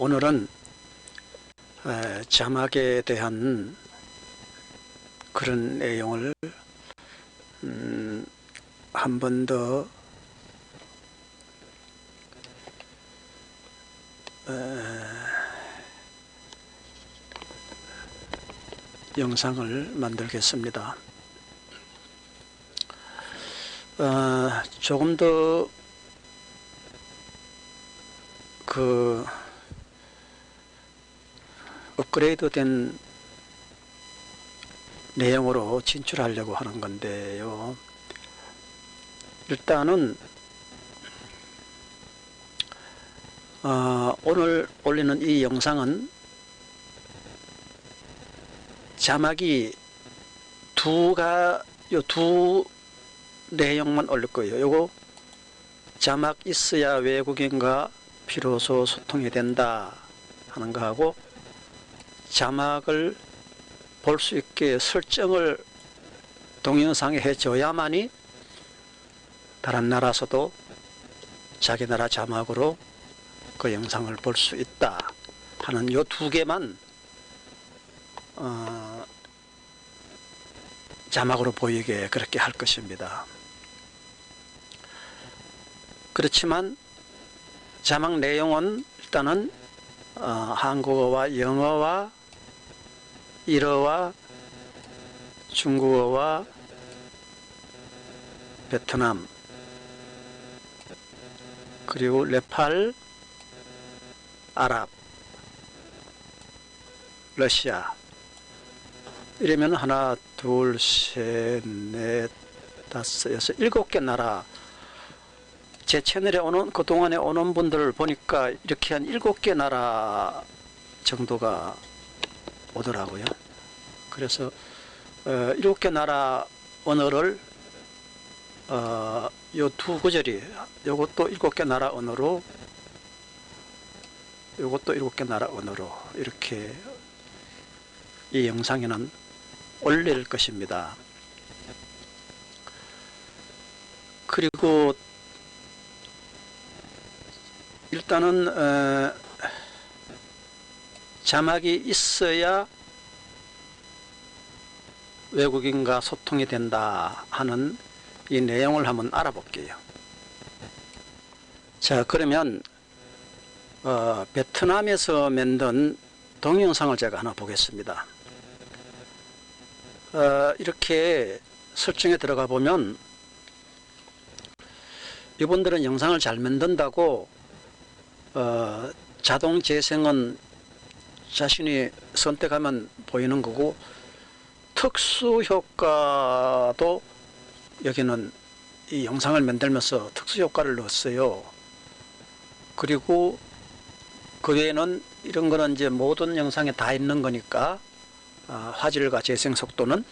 오늘은 에, 자막에 대한 그런 내용을 음, 한번 더 영상을 만들겠습니다. 어, 조금 더그 업그레이드 된 내용으로 진출하려고 하는 건데요. 일단은 어, 오늘 올리는 이 영상은 자막이 두가 요두 내용만 올릴 거예요. 요거 자막 있어야 외국인과 비로소 소통이 된다 하는 거하고 자막을 볼 수 있게 설정을 동영상에 해줘야만이 다른 나라에서도 자기 나라 자막으로 그 영상을 볼 수 있다 하는 요 두 개만 어, 자막으로 보이게 그렇게 할 것입니다. 그렇지만 자막 내용은 일단은 어, 한국어와 영어와 일어와 중국어와 베트남 그리고 네팔 아랍 러시아. 이러면 하나 둘셋넷 다섯 여섯 일곱 개 나라. 제 채널에 오는 그동안에 오는 분들을 보니까 이렇게 한 일곱 개 나라 정도가 오더라고요. 그래서 어, 일곱 개 나라 언어를 어, 요두 구절이 요것도 일곱 개 나라 언어로 요것도 일곱 개 나라 언어로 이렇게 이 영상에는 올릴 것입니다. 그리고 일단은 어, 자막이 있어야 외국인과 소통이 된다 하는 이 내용을 한번 알아볼게요. 자 그러면 어, 베트남에서 만든 동영상을 제가 하나 보겠습니다. 어, 이렇게 설정에 들어가 보면 이분들은 영상을 잘 만든다고 어, 자동 재생은 자신이 선택하면 보이는 거고 특수 효과도 여기는 이 영상을 만들면서 특수 효과를 넣었어요. 그리고 그 외에는 이런 거는 이제 모든 영상에 다 있는 거니까 아, 화질과 재생 속도는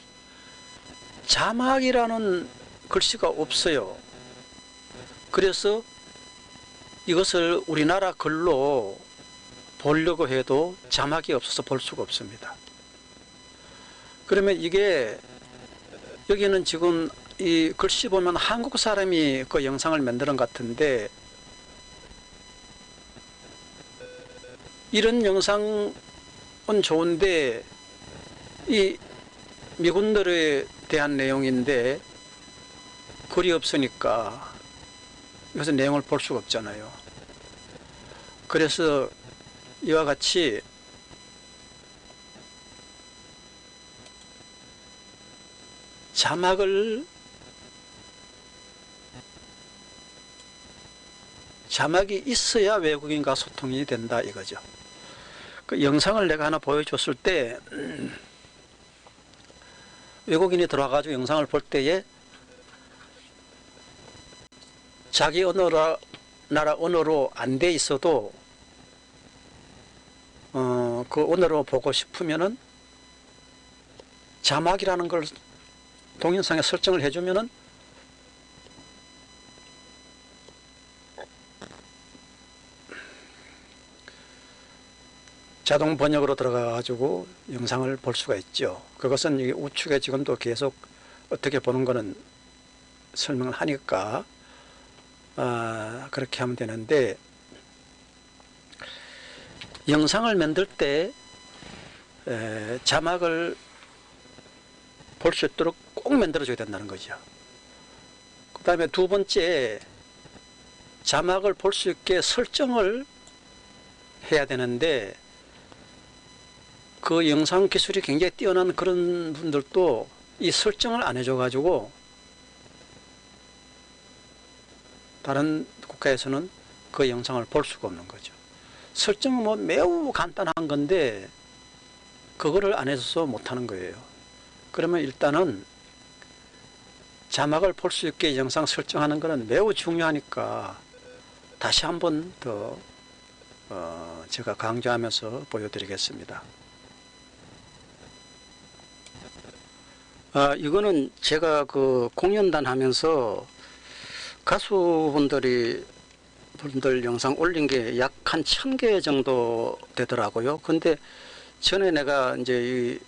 자막이라는 글씨가 없어요. 그래서 이것을 우리나라 글로 보려고 해도 자막이 없어서 볼 수가 없습니다. 그러면 이게 여기는 지금 이 글씨 보면 한국 사람이 그 영상을 만드는 것 같은데 이런 영상은 좋은데 이 미군들에 대한 내용인데 글이 없으니까 여기서 내용을 볼 수가 없잖아요. 그래서 이와 같이 자막을 자막이 있어야 외국인과 소통이 된다 이거죠. 그 영상을 내가 하나 보여줬을 때 외국인이 들어와가지고 영상을 볼 때에 자기 언어라 나라 언어로 안 돼 있어도 어, 그 언어로 보고 싶으면은 자막이라는 걸 동영상에 설정을 해주면은 자동 번역으로 들어가 가지고 영상을 볼 수가 있죠. 그것은 이 우측에 지금도 계속 어떻게 보는 거는 설명을 하니까 아, 그렇게 하면 되는데 영상을 만들 때 에, 자막을 볼 수 있도록 꼭 만들어줘야 된다는 거죠. 그 다음에 두 번째, 자막을 볼 수 있게 설정을 해야 되는데, 그 영상 기술이 굉장히 뛰어난 그런 분들도 이 설정을 안 해줘 가지고, 다른 국가에서는 그 영상을 볼 수가 없는 거죠. 설정은 뭐 매우 간단한 건데, 그거를 안 해줘서 못하는 거예요. 그러면 일단은 자막을 볼 수 있게 영상 설정하는 것은 매우 중요하니까 다시 한 번 더 어, 제가 강조하면서 보여드리겠습니다. 아, 이거는 제가 그 공연단 하면서 가수분들이 분들 영상 올린 게 약 한 천 개 정도 되더라고요. 근데 전에 내가 이제 이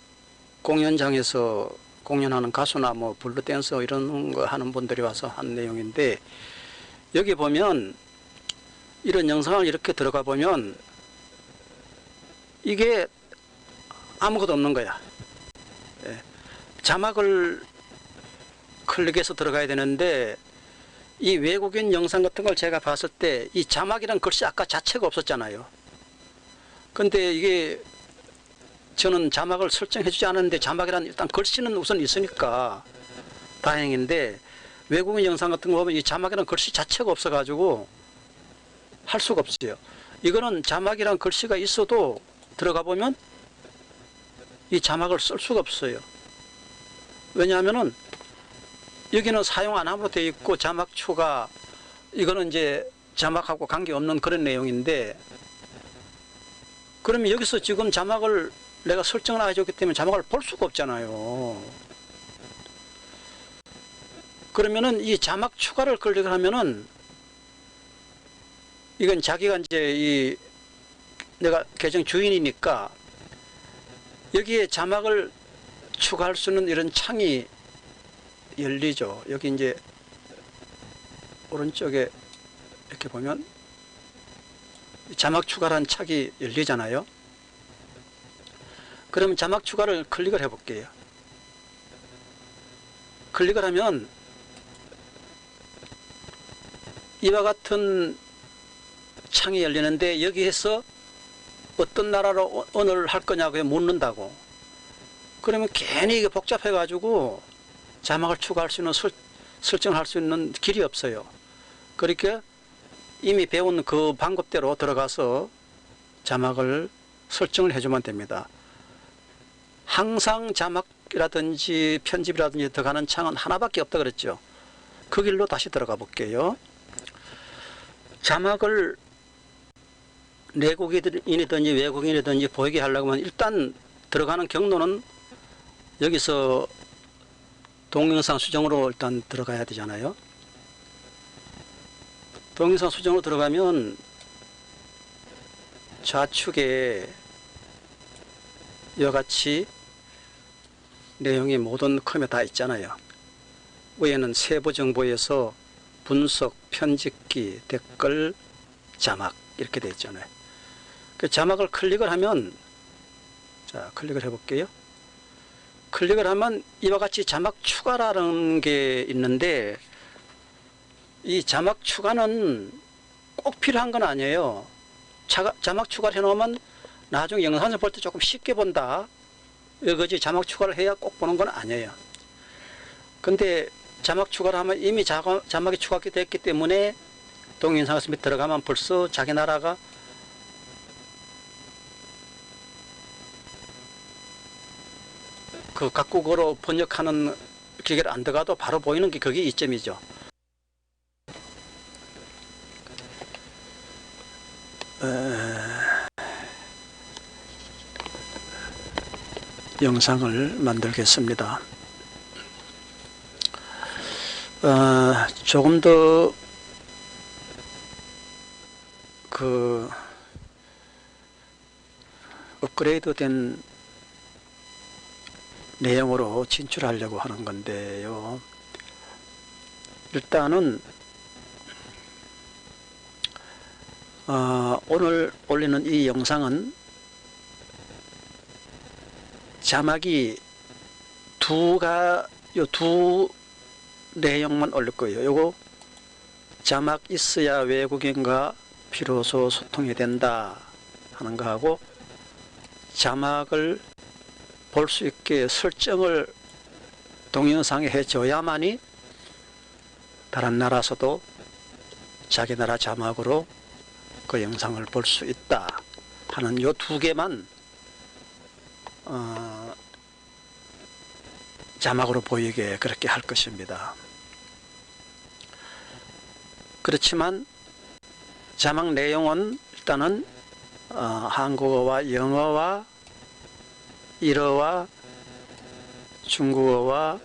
공연장에서 공연하는 가수나 뭐 블루 댄서 이런 거 하는 분들이 와서 한 내용인데 여기 보면 이런 영상을 이렇게 들어가 보면 이게 아무것도 없는 거야. 예. 자막을 클릭해서 들어가야 되는데 이 외국인 영상 같은 걸 제가 봤을 때 이 자막이란 글씨 아까 자체가 없었잖아요. 근데 이게 저는 자막을 설정해 주지 않았는데 자막이란 일단 글씨는 우선 있으니까 다행인데 외국인 영상 같은 거 보면 이 자막이란 글씨 자체가 없어 가지고 할 수가 없어요. 이거는 자막이란 글씨가 있어도 들어가 보면 이 자막을 쓸 수가 없어요. 왜냐하면은 여기는 사용 안 함으로 되어 있고 자막 추가 이거는 이제 자막하고 관계없는 그런 내용인데 그러면 여기서 지금 자막을 내가 설정을 안 해줬기 때문에 자막을 볼 수가 없잖아요. 그러면은 이 자막 추가를 클릭을 하면은 이건 자기가 이제 이 내가 계정 주인이니까 여기에 자막을 추가할 수 있는 이런 창이 열리죠. 여기 이제 오른쪽에 이렇게 보면 자막 추가란 창이 열리잖아요. 그러면 자막 추가를 클릭을 해볼게요. 클릭을 하면 이와 같은 창이 열리는데 여기에서 어떤 나라로 언어를 할 거냐고 묻는다고. 그러면 괜히 이게 복잡해 가지고 자막을 추가할 수 있는 설, 설정할 수 있는 길이 없어요. 그러니까 이미 배운 그 방법대로 들어가서 자막을 설정을 해주면 됩니다. 항상 자막이라든지 편집이라든지 들어가는 창은 하나밖에 없다 그랬죠. 그 길로 다시 들어가 볼게요. 자막을 내국인이든지 외국인이든지 보이게 하려고 하면 일단 들어가는 경로는 여기서 동영상 수정으로 일단 들어가야 되잖아요. 동영상 수정으로 들어가면 좌측에 이와 같이 내용이 모든 컴에 다 있잖아요. 위에는 세부 정보에서 분석, 편집기, 댓글, 자막 이렇게 되어 있잖아요. 그 자막을 클릭을 하면 자 클릭을 해볼게요. 클릭을 하면 이와 같이 자막 추가라는 게 있는데 이 자막 추가는 꼭 필요한 건 아니에요. 자, 자막 추가를 해놓으면 나중에 영상을 볼 때 조금 쉽게 본다. 이거지 자막 추가를 해야 꼭 보는 건 아니에요. 근데 자막 추가를 하면 이미 자막, 자막이 추가됐기 때문에 동영상에서 들어가면 벌써 자기 나라가 그 각국어로 번역하는 기계를 안 들어가도 바로 보이는 게 그게 이점이죠. 영상을 만들겠습니다. 어, 조금 더 그 업그레이드 된 내용으로 진출하려고 하는 건데요. 일단은 어, 오늘 올리는 이 영상은 자막이 두가 요 두 내용만 올릴 거예요. 요거 자막 있어야 외국인과 비로소 소통이 된다 하는 거하고 자막을 볼 수 있게 설정을 동영상에 해줘야만이 다른 나라에서도 자기 나라 자막으로 그 영상을 볼 수 있다 하는 요 두 개만 어, 자막으로 보이게 그렇게 할 것입니다. 그렇지만 자막 내용은 일단은 어, 한국어와 영어와 일어와 중국어와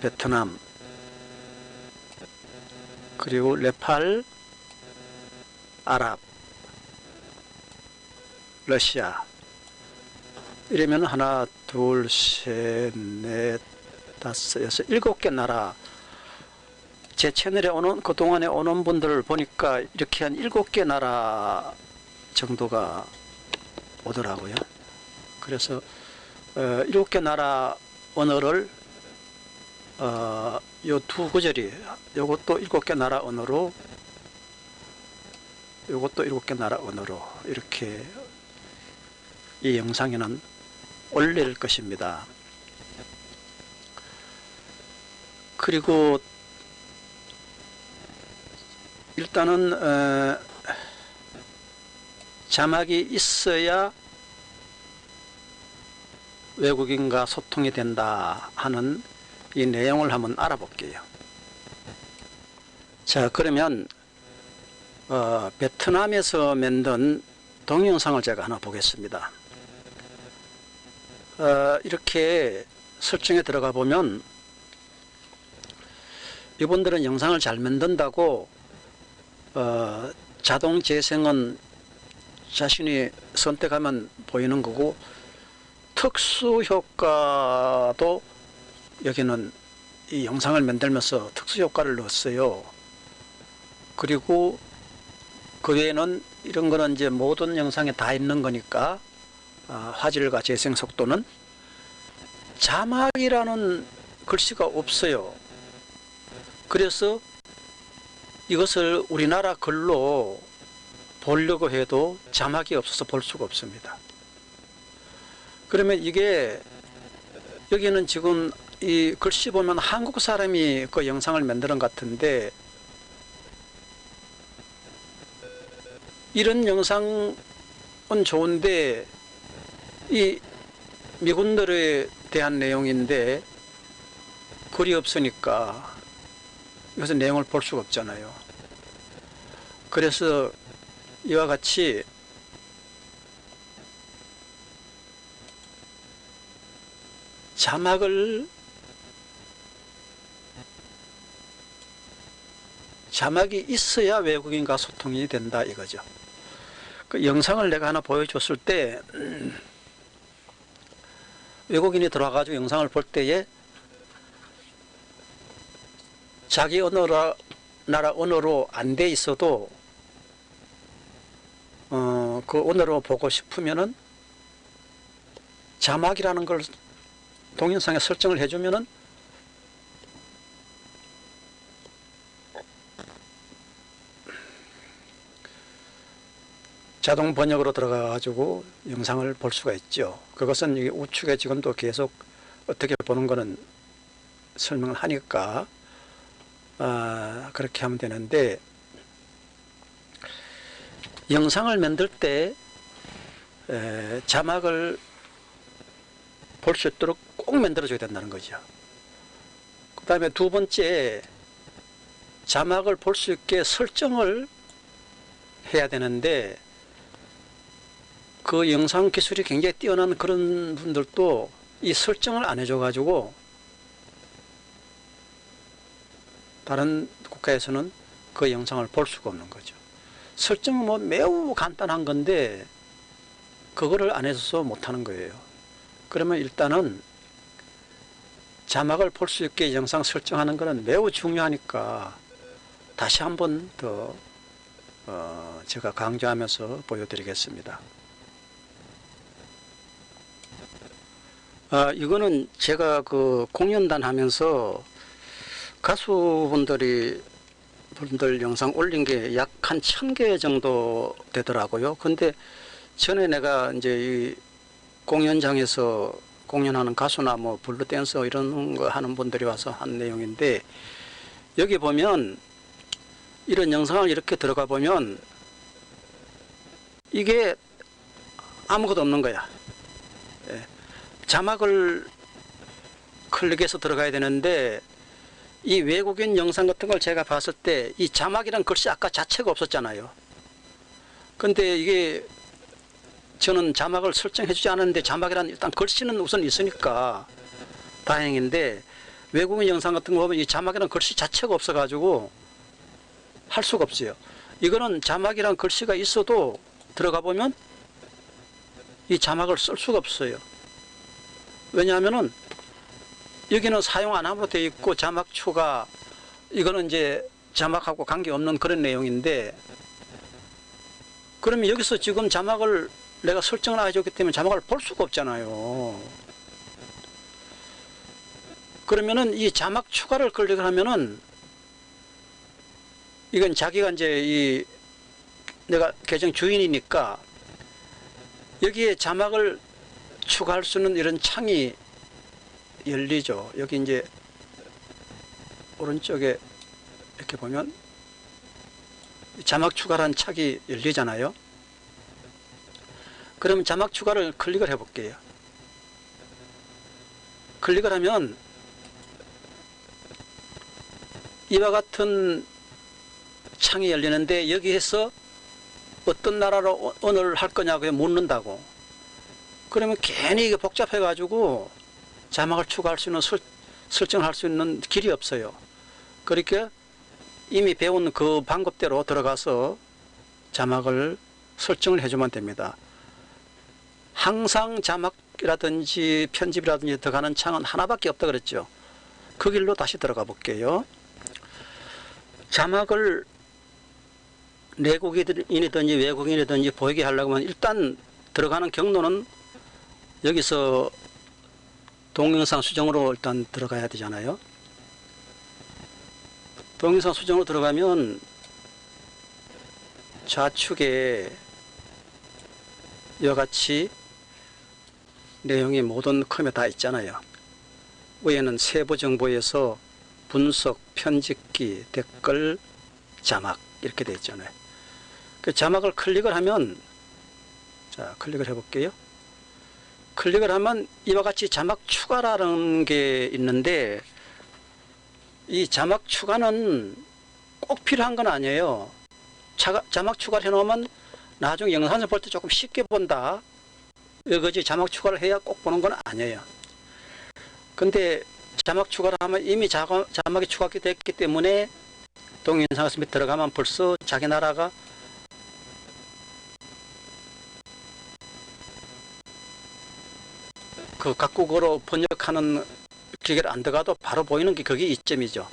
베트남 그리고 네팔 아랍 러시아 이러면 하나 둘 셋 넷 다섯 여섯 일곱 개 나라 제 채널에 오는 그동안에 오는 분들을 보니까 이렇게 한 일곱 개 나라 정도가 오더라고요. 그래서 어, 일곱 개 나라 언어를 어, 요두 구절이 요것도 일곱 개 나라 언어로 요것도 일곱 개 나라 언어로 이렇게 이 영상에는 올릴 것입니다. 그리고 일단은 어, 자막이 있어야 외국인과 소통이 된다 하는 이 내용을 한번 알아볼게요. 자 그러면 어, 베트남에서 만든 동영상을 제가 하나 보겠습니다. 어, 이렇게 설정에 들어가 보면 이분들은 영상을 잘 만든다고 어, 자동 재생은 자신이 선택하면 보이는 거고 특수 효과도 여기는 이 영상을 만들면서 특수 효과를 넣었어요. 그리고 그 외에는 이런 거는 이제 모든 영상에 다 있는 거니까 아, 화질과 재생 속도는 자막이라는 글씨가 없어요. 그래서 이것을 우리나라 글로 보려고 해도 자막이 없어서 볼 수가 없습니다. 그러면 이게 여기는 지금 이 글씨 보면 한국 사람이 그 영상을 만드는 것 같은데 이런 영상은 좋은데 이 미군들에 대한 내용인데 글이 없으니까 여기서 내용을 볼 수가 없잖아요. 그래서 이와 같이 자막을 자막이 있어야 외국인과 소통이 된다 이거죠. 그 영상을 내가 하나 보여줬을 때 음, 외국인이 들어와가지고 영상을 볼 때에 자기 언어라 나라 언어로 안 돼 있어도 어, 그 언어로 보고 싶으면은 자막이라는 걸 동영상에 설정을 해주면은 자동 번역으로 들어가 가지고 영상을 볼 수가 있죠. 그것은 이 우측에 지금도 계속 어떻게 보는 거는 설명을 하니까 아, 그렇게 하면 되는데 영상을 만들 때 에, 자막을 볼 수 있도록 꼭 만들어줘야 된다는 거죠. 그 다음에 두 번째 자막을 볼 수 있게 설정을 해야 되는데 그 영상 기술이 굉장히 뛰어난 그런 분들도 이 설정을 안 해줘가지고 다른 국가에서는 그 영상을 볼 수가 없는 거죠. 설정은 뭐 매우 간단한 건데 그거를 안 해줘서 못하는 거예요. 그러면 일단은 자막을 볼 수 있게 영상 설정하는 것은 매우 중요하니까 다시 한번 더 어, 제가 강조하면서 보여드리겠습니다. 아, 이거는 제가 그 공연단 하면서 가수분들이 분들 영상 올린 게 약 한 천 개 정도 되더라고요. 근데 전에 내가 이제 이 공연장에서 공연하는 가수나 뭐 블루 댄서 이런 거 하는 분들이 와서 한 내용인데 여기 보면 이런 영상을 이렇게 들어가 보면 이게 아무것도 없는 거야. 예. 자막을 클릭해서 들어가야 되는데 이 외국인 영상 같은 걸 제가 봤을 때 이 자막이란 글씨 아까 자체가 없었잖아요. 근데 이게 저는 자막을 설정해 주지 않았는데 자막이란 일단 글씨는 우선 있으니까 다행인데 외국인 영상 같은 거 보면 이 자막이란 글씨 자체가 없어 가지고 할 수가 없어요. 이거는 자막이란 글씨가 있어도 들어가 보면 이 자막을 쓸 수가 없어요. 왜냐하면은 여기는 사용 안 함으로 되어 있고 자막 추가 이거는 이제 자막하고 관계없는 그런 내용인데 그러면 여기서 지금 자막을 내가 설정을 해줬기 때문에 자막을 볼 수가 없잖아요. 그러면은 이 자막 추가를 클릭을 하면은 이건 자기가 이제 이 내가 계정 주인이니까 여기에 자막을 추가할 수 있는 이런 창이 열리죠. 여기 이제 오른쪽에 이렇게 보면 자막 추가란 창이 열리잖아요. 그러면 자막 추가를 클릭을 해 볼게요. 클릭을 하면 이와 같은 창이 열리는데 여기에서 어떤 나라로 언어를 할 거냐고 묻는다고. 그러면 괜히 이게 복잡해 가지고 자막을 추가할 수 있는 설, 설정할 수 있는 길이 없어요. 그러니까 이미 배운 그 방법대로 들어가서 자막을 설정을 해주면 됩니다. 항상 자막이라든지 편집이라든지 들어가는 창은 하나밖에 없다 그랬죠. 그 길로 다시 들어가 볼게요. 자막을 내국인이든지 외국인이든지 보이게 하려고 하면 일단 들어가는 경로는 여기서 동영상 수정으로 일단 들어가야 되잖아요. 동영상 수정으로 들어가면 좌측에 이와 같이 내용이 모든 컴에 다 있잖아요. 위에는 세부 정보에서 분석, 편집기, 댓글, 자막 이렇게 되어 있잖아요. 그 자막을 클릭을 하면 자 클릭을 해볼게요. 클릭을 하면 이와 같이 자막 추가라는 게 있는데 이 자막 추가는 꼭 필요한 건 아니에요. 자, 자막 추가를 해놓으면 나중에 영상을 볼 때 조금 쉽게 본다. 이거지 자막 추가를 해야 꼭 보는 건 아니에요. 근데 자막 추가를 하면 이미 자막, 자막이 추가됐기 때문에 동영상에서 들어가면 벌써 자기 나라가 그 각국어로 번역하는 기계를 안 들어가도 바로 보이는 게 그게 이점이죠.